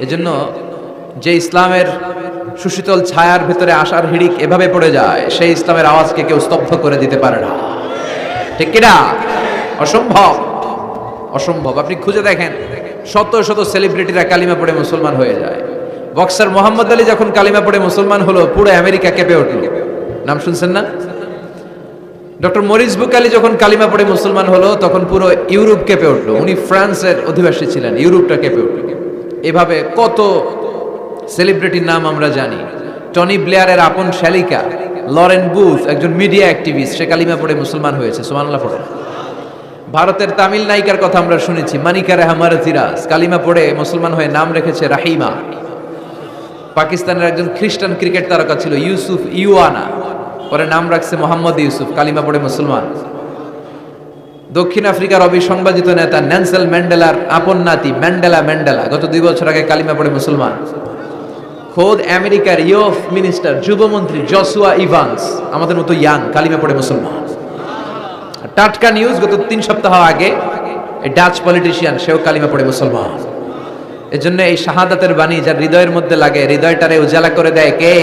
এজন্য যে ইসলামের সুশীতল ছায়ার ভিতরে আসার হিড়িক এভাবে পড়ে যায়, সেই ইসলামের আওয়াজকে কেউ স্তব্ধ করে দিতে পারে না। ঠিক কিনা? অসম্ভব। অসম্ভব। আপনি খুঁজে দেখেন, শত শত সেলিব্রিটিরা কালিমা পড়ে মুসলমান হয়ে যায়। বক্সার মোহাম্মদ আলী যখন কালিমা পড়ে মুসলমান হলো, পুরো আমেরিকা কেঁপে উঠল। নাম শুনছেন না? ডক্টর মরিস বুকালি যখন কালিমা পড়ে মুসলমান হলো, তখন পুরো ইউরোপ কেঁপে উঠল। উনি ফ্রান্সের অধিবাসী ছিলেন, ইউরোপটা কেঁপে উঠল। এভাবে কত সেলিব্রিটির নাম আমরা জানি। টনি ব্লেয়ারের আপন শালিকা, লরেন বুথ, একজন মিডিয়া অ্যাক্টিভিস্ট সে কালিমা পড়ে মুসলমান হয়েছে সুমানুল্লাহ পড়ে ভারতের তামিল নায়িকার কথা আমরা শুনেছি, মানিকা রেহামার তিরাজ কালিমা পড়ে মুসলমান হয়ে নাম রেখেছে রাহিমা। পাকিস্তানের একজন খ্রিস্টান ক্রিকেট তারকা ছিল ইউসুফ ইউয়ানা, পরে নাম রাখছে মোহাম্মদ ইউসুফ কালিমা পড়ে মুসলমান। দক্ষিণ আফ্রিকার অবিসংবাদিত নেতা ন্যান্সেল ম্যান্ডেলার আপন নাতি ম্যান্ডেলা ম্যান্ডেলা, গত দুই বছর আগে কালিমা পড়ে মুসলমান। খোদ আমেরিকার ইয়ফ মিনিস্টার, যুবমন্ত্রী জসুয়া ইভান্স, আমাদের মতো ইয়াং, কালিমা পড়ে মুসলমান। টাটকা নিউজ, গত তিন সপ্তাহ আগে ডাচ পলিটিশিয়ান, সেও কালিমা পড়ে মুসলমান। এজন্য এই শাহাদাতের বাণী যার হৃদয়ের মধ্যে লাগে, হৃদয়টারে উজালা করে দেয় কে?